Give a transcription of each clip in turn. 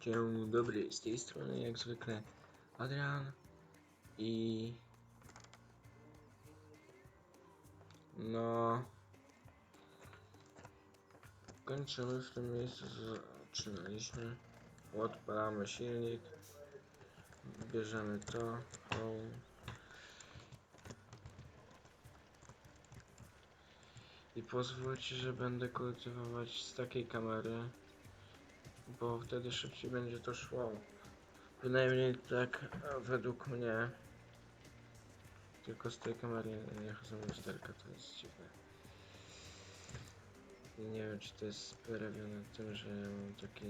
Dzień dobry, z tej strony jak zwykle Adrian i no kończymy w tym miejscu zaczynaliśmy odpalamy silnik bierzemy to home. i pozwólcie, że będę kultywować z takiej kamery bo wtedy szybciej będzie to szło. Bynajmniej tak według mnie. Tylko z tej kamery nie chodzą lusterka, to jest dziwne. I nie wiem czy to jest sprawione tym, że mam taki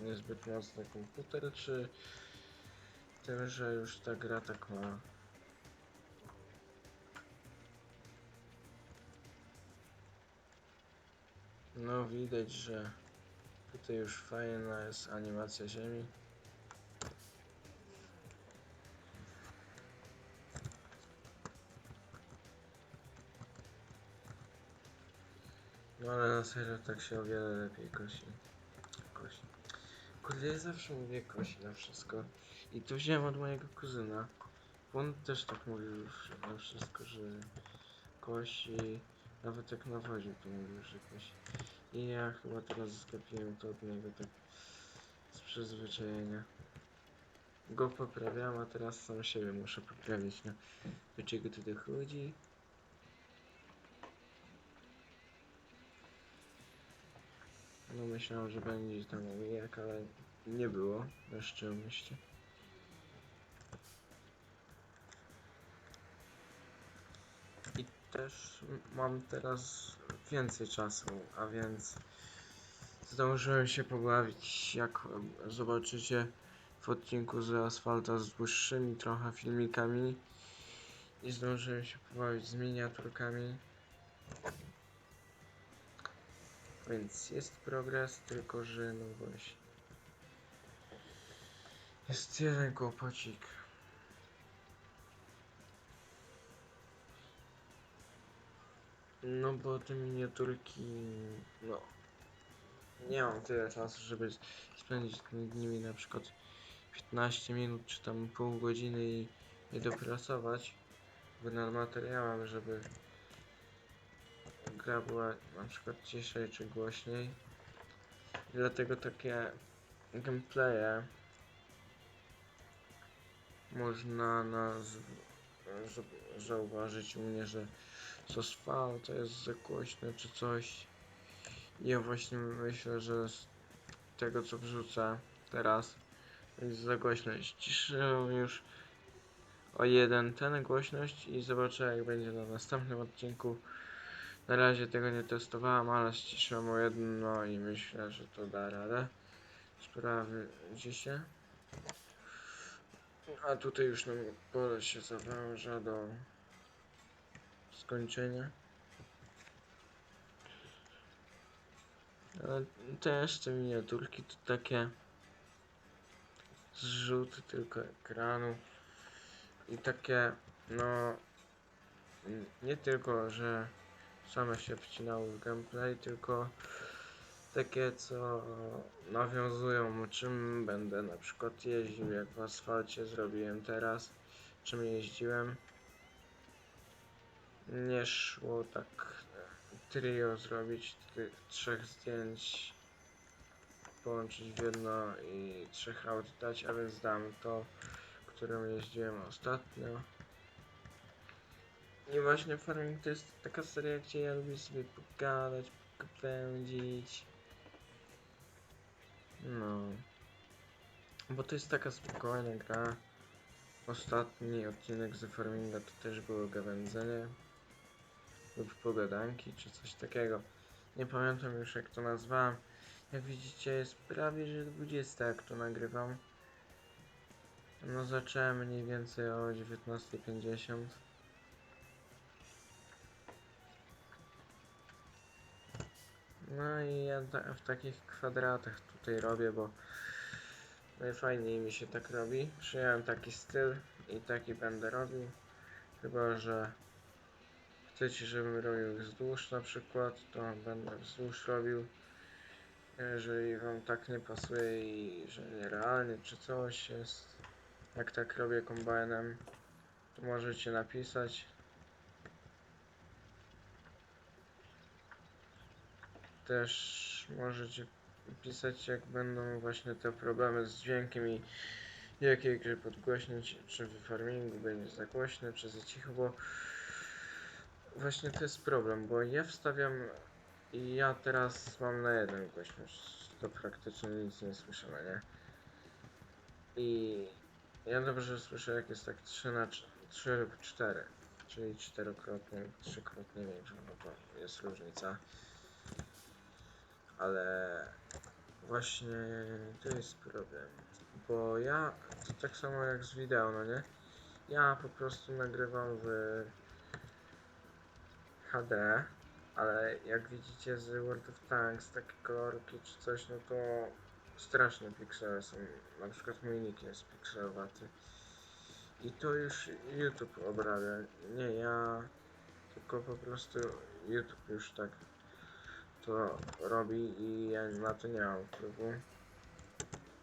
niezbyt mocny komputer, czy tym, że już ta gra tak ma. No widać, że Tutaj już fajna jest animacja ziemi. No ale na serio tak się o wiele lepiej kosi. Kosi. Kurde, ja zawsze mówię kosi na wszystko. I to wziąłem od mojego kuzyna. On też tak mówił na wszystko, że kosi. Nawet jak nawoził to mówił, że kosi. I ja chyba teraz zgapiłem to od niego tak z przyzwyczajenia. Go poprawiam, a teraz sam siebie muszę poprawić, no. Do czego tu dochodzi? No myślałem, że będzie tam omijak, ale nie było, na szczęście. Też mam teraz więcej czasu, a więc zdążyłem się pobawić, jak zobaczycie w odcinku z asfalta z dłuższymi trochę filmikami i zdążyłem się pobawić z miniaturkami. Więc jest progres, tylko że no właśnie. Jest jeden kłopocik. No bo te miniaturki, no nie mam tyle czasu, żeby spędzić nad nimi na przykład 15 minut czy tam pół godziny i je dopracować nad materiałem, żeby gra była na przykład ciszej czy głośniej. I dlatego takie gameplaye można na zauważyć u mnie, że coś fal, to jest za głośno czy coś. Ja właśnie myślę, że z tego co wrzucę teraz jest za głośno. Ściszę już o jeden ten głośność i zobaczę jak będzie na następnym odcinku. Na razie tego nie testowałem, ale ściszyłem o jedno i myślę, że to da radę. Sprawdzi się. A tutaj już nam pole się zawęża do skończenia. Ale też te miniaturki to takie zrzuty tylko ekranu i takie no nie tylko, że same się wcinały w gameplay, tylko takie co nawiązują czym będę na przykład jeździł jak w asfalcie zrobiłem teraz czym jeździłem nie szło tak trio zrobić tych trzech zdjęć połączyć w jedno i trzech aut dać, a więc dam to, którym jeździłem ostatnio. I właśnie Farming to jest taka seria, gdzie ja lubię sobie pogadać, popędzić. No. Bo to jest taka spokojna gra. Ostatni odcinek z Farminga to też było gawędzenie lub pogadanki, czy coś takiego. Nie pamiętam już jak to nazwałem. Jak widzicie jest prawie że 20 jak to nagrywam. No zacząłem mniej więcej o 19.50. No i ja w takich kwadratach tutaj robię, bo najfajniej mi się tak robi. Przyjąłem taki styl i taki będę robił. Chyba, że chcecie, żebym robił wzdłuż na przykład, to będę wzdłuż robił. Jeżeli wam tak nie pasuje i że nierealny czy coś jest, jak tak robię kombajnem, to możecie napisać. Też możecie pisać jak będą właśnie te problemy z dźwiękiem i jakiej gry podgłośnić, czy w farmingu będzie za głośno, czy za cicho, bo właśnie to jest problem, bo ja wstawiam i ja teraz mam na jeden głośność, to praktycznie nic nie słyszę, no nie? I ja dobrze słyszę jak jest tak 3 na 3 lub 4, czyli czterokrotnie trzykrotnie większa, no to jest różnica. Ale właśnie to jest problem, bo ja, to tak samo jak z wideo, no nie? Ja po prostu nagrywam w HD, ale jak widzicie z World of Tanks, takie kolorki czy coś, no to straszne piksele są. Na przykład mój nick jest pikselowaty. I to już YouTube obrabia, nie ja, tylko po prostu YouTube już tak to robi i ja na to nie mam wpływu.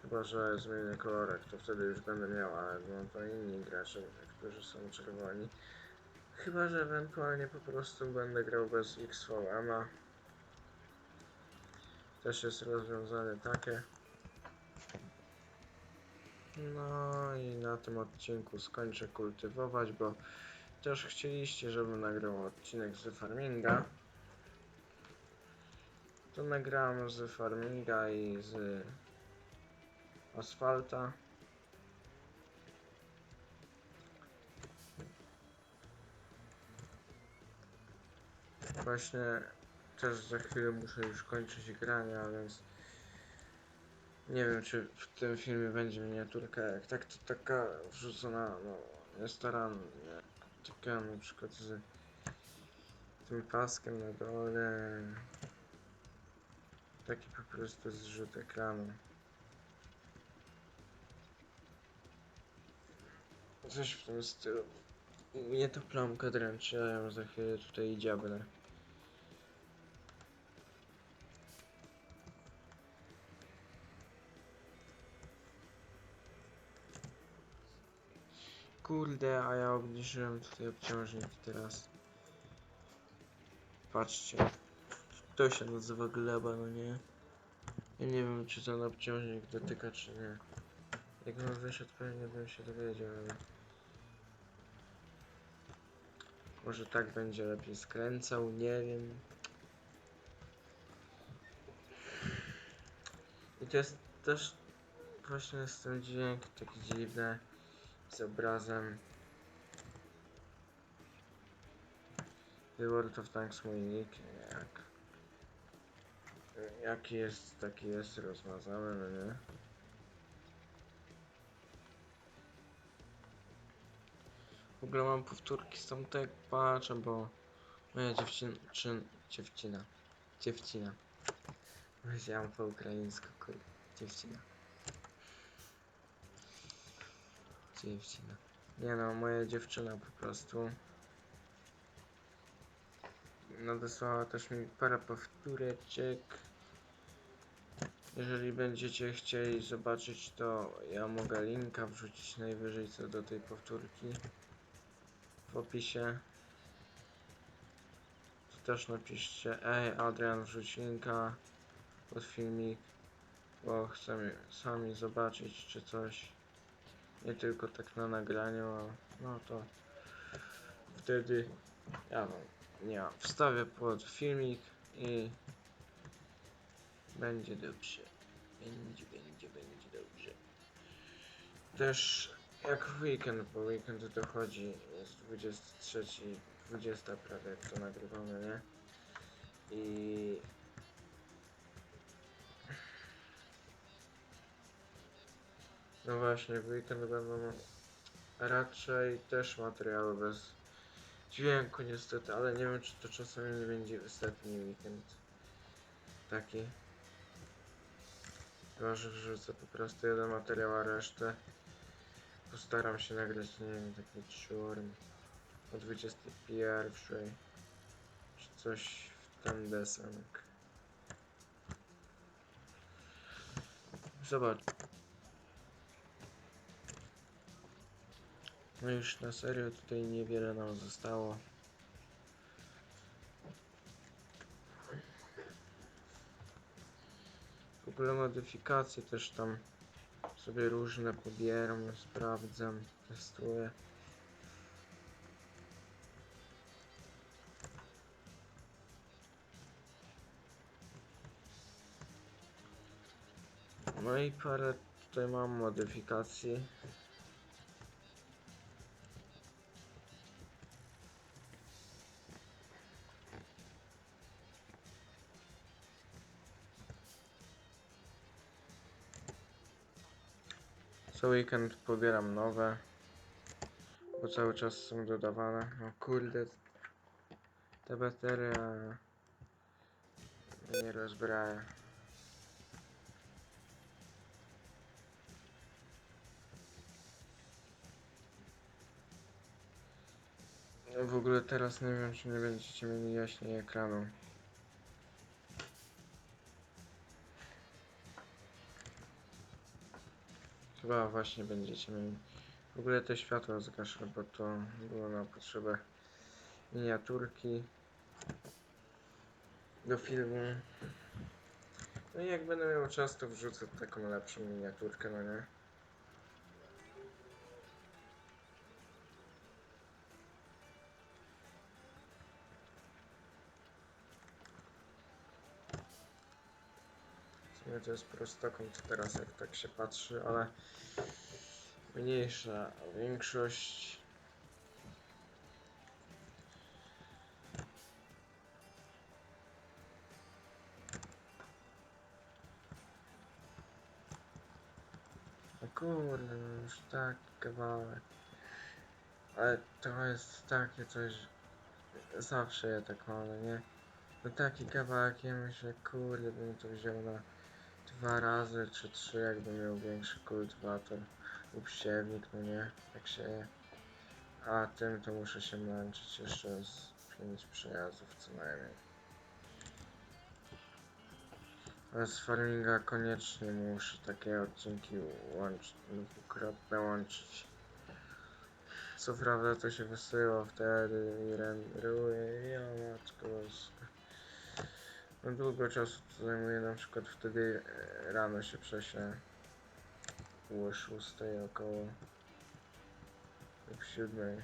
Chyba, że zmienię kolorek, to wtedy już będę miał, ale no to inni gracze, którzy są czerwoni. Chyba, że ewentualnie po prostu będę grał bez XVM-a. Też jest rozwiązanie takie. No i na tym odcinku skończę kultywować, bo też chcieliście, żebym nagrał odcinek z farminga. To nagrałem z farminga i z asfalta. Właśnie też za chwilę muszę już kończyć granie, a więc nie wiem czy w tym filmie będzie miniaturka, jak tak to taka wrzucona, no niestarannie, taka na przykład z tym paskiem na dole, taki po prostu zrzut ekranu. Coś w tym stylu. Mnie to plamka dręczy, a ja za chwilę tutaj dziabnę. Kurde, a ja obniżyłem tutaj obciążnik teraz. Patrzcie. To się nazywa gleba, no nie? Ja nie wiem, czy ten obciążnik dotyka, czy nie. Jakbym wyszedł, pewnie bym się dowiedział, ale... Może tak będzie lepiej skręcał, nie wiem. I to jest też właśnie jest ten dźwięk taki dziwny z obrazem. The World of Tanks mój nick, jak jaki jest, taki jest rozmazany, no nie? W ogóle mam powtórki z tamtego patrzę, bo moja dziewczyna, czy, dziewczyna, dziewczyna. Powiedziałam po ukraińsku, dziewczyna. Dziewczyna. Nie no, moja dziewczyna po prostu nadesłała też mi parę powtóreczek. Jeżeli będziecie chcieli zobaczyć, to ja mogę linka wrzucić najwyżej co do tej powtórki w opisie. To też napiszcie, ej Adrian wrzuć linka pod filmik, bo chcemy sami zobaczyć czy coś. Nie tylko tak na nagraniu, a no to wtedy ja wam nie wstawię pod filmik i będzie dobrze. Będzie, będzie, będzie dobrze. Też jak weekend, bo weekend dochodzi, jest 23, 20 prawie jak to nagrywamy, nie? I no właśnie, w weekend będą raczej też materiały bez dźwięku niestety, ale nie wiem czy to czasami nie będzie ostatni weekend taki. Chyba, że wrzucę po prostu jeden materiał, a resztę postaram się nagrać, nie wiem, taki wieczorem o 21 czy coś w ten deseń. Zobacz. No już na serio tutaj niewiele nam zostało. W ogóle modyfikacje też tam sobie różne pobieram, sprawdzam, testuję. No i parę tutaj mam modyfikacji. Co weekend pobieram nowe, bo cały czas są dodawane. No kurde, te bateria mnie nie rozbraja. W ogóle teraz nie wiem, czy nie będziecie mieli jaśniej ekranu. Chyba właśnie będziecie mieli. W ogóle te światła zgaszę, bo to było na potrzebę miniaturki do filmu. No i jak będę miał czas, to wrzucę taką lepszą miniaturkę, no nie? To jest prostokąt teraz, jak tak się patrzy, ale mniejsza większość. No kurde, już taki kawałek. Ale to jest takie coś, zawsze ja tak mam, no nie? No taki kawałek, ja myślę, kurde, bym to wziął na dwa razy czy trzy, jakbym miał większy kultywator lub siewnik, no nie? Tak się. A tym to muszę się męczyć jeszcze z pięć przejazdów co najmniej. Z farminga koniecznie muszę takie odcinki łączyć, dwukrotne łączyć. Co prawda to się wysyła wtedy i renderuje, ja matko. No długo czasu to zajmuje, na przykład wtedy e, rano się prześlę było 6 około lub 7.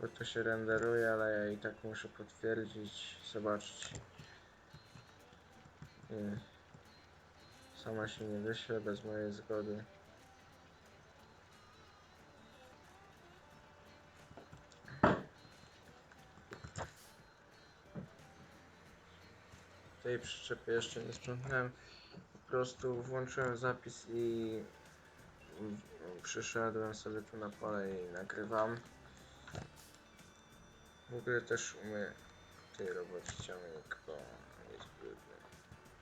Bo to się renderuje, ale ja i tak muszę potwierdzić, zobaczyć. Nie. Sama się nie wyśle bez mojej zgody. Tej przyczepy jeszcze nie sprzątnąłem. Po prostu włączyłem zapis i przyszedłem sobie tu na pole i nagrywam. W ogóle też umyję w tej robocie ciągnik, bo jest brudny.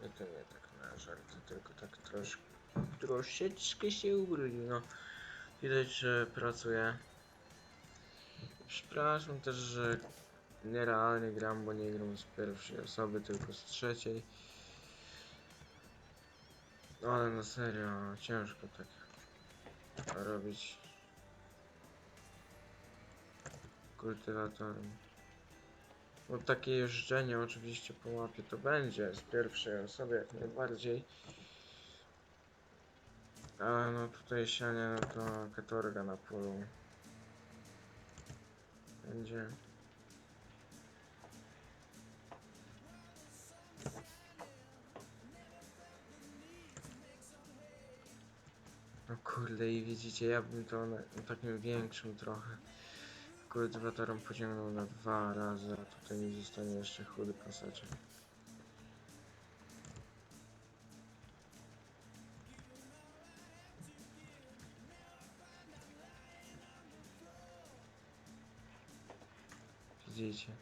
I to nie tak na żarty, tylko tak troszkę, troszeczkę się ubrudził, no. Widać, że pracuje. Przepraszam też, że Nierealnie gram, bo nie gram z pierwszej osoby, tylko z trzeciej. No ale na serio, ciężko tak robić kultywatorem. Bo takie jeżdżenie oczywiście po mapie to będzie z pierwszej osoby jak najbardziej. Ale no tutaj sianie, no to katorga na polu. Będzie. No kurde i widzicie, ja bym to na, na takim większym trochę kultywatorem pociągnął na dwa razy, a tutaj mi zostanie jeszcze chudy paseczek. Widzicie?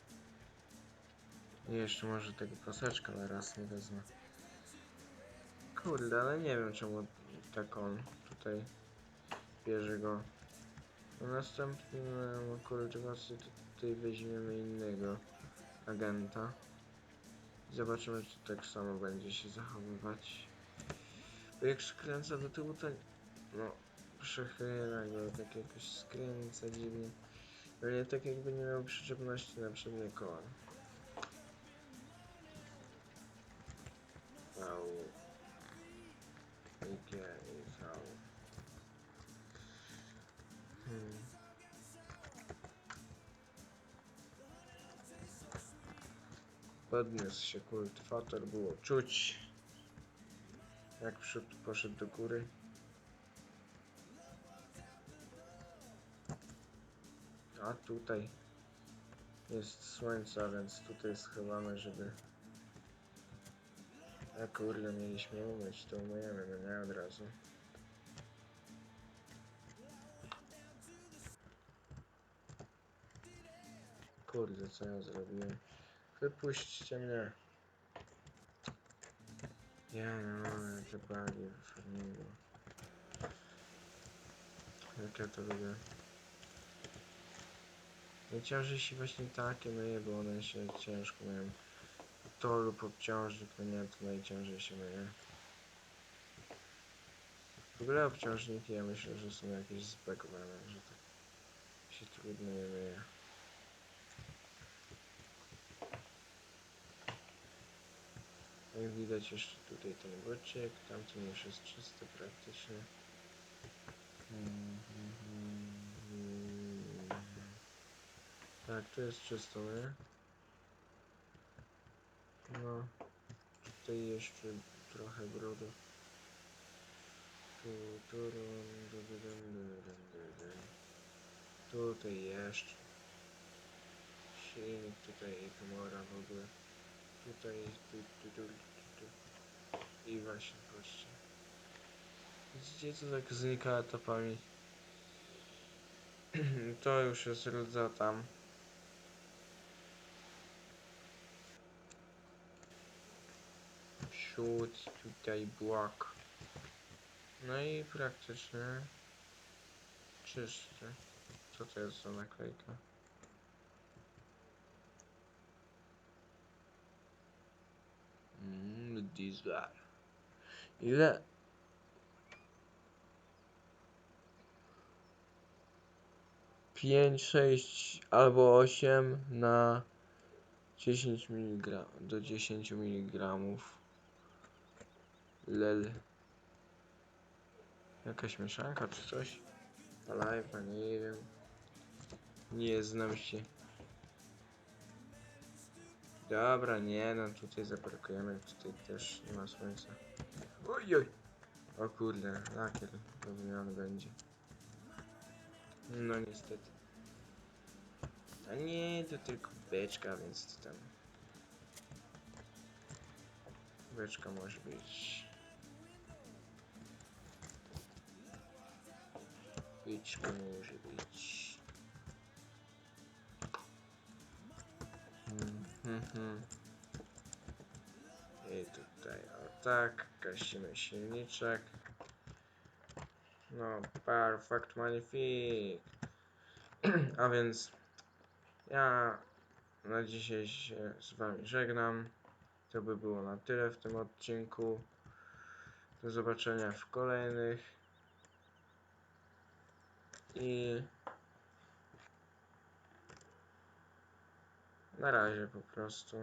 I jeszcze może tego paseczka na raz nie wezmę. Kurde, ale nie wiem czemu tak on tutaj bierze go. Na następnym kultywacji to tutaj weźmiemy innego agenta. Zobaczymy, czy tak samo będzie się zachowywać. Bo jak skręca do tyłu, to no, przechyla go, tak jakoś skręca dziwnie. No nie tak jakby nie miał przyczepności na przednie koła. V. I Podniósł się kultywator, było czuć jak przód poszedł do góry. A tutaj jest słońce, więc tutaj schowamy, żeby... A kurde, mieliśmy umyć, to umyjemy, no nie od razu. Kurde, co ja zrobiłem? Wypuśćcie mnie. Ja no, te bagi w farmingu. Jak ja to lubię. Najciężej się właśnie takie myje, bo one się ciężko mają. To lub obciążnik, no nie, to najciężej się myje. W ogóle obciążniki ja myślę, że są jakieś zbagowane, że tak się trudno je myje. Jak widać jeszcze tutaj ten boczek, tamten już jest czysty praktycznie. Tak, tu jest czysto, nie? No, tutaj jeszcze trochę brudu. Tu, tu. Tutaj jeszcze. Silnik tutaj i komora w ogóle. Tutaj, tu, tu, tu, tu, tu. I właśnie, patrzcie. Widzicie, co tak znika etapami? to już jest rdza tam. Przód, tutaj błak. No i praktycznie czysty. Co to jest za naklejka? Mmm, diesel. Ile? Pięć, sześć albo osiem na 10 mg do 10 mg. Lel. Jakaś mieszanka czy coś? Live'a, nie wiem. Nie znam się. Dobra, nie no, tutaj zaparkujemy, tutaj też nie ma słońca. Oj, oj. O kurde, lakier do wymiany będzie. No niestety. A nie, to tylko beczka, więc to tam... Beczka może być... Beczka może być... Hmm. I tutaj o tak, gasimy silniczek. No, perfect, magnifique. A więc ja na dzisiaj się z wami żegnam. To by było na tyle w tym odcinku. Do zobaczenia w kolejnych. I na razie po prostu.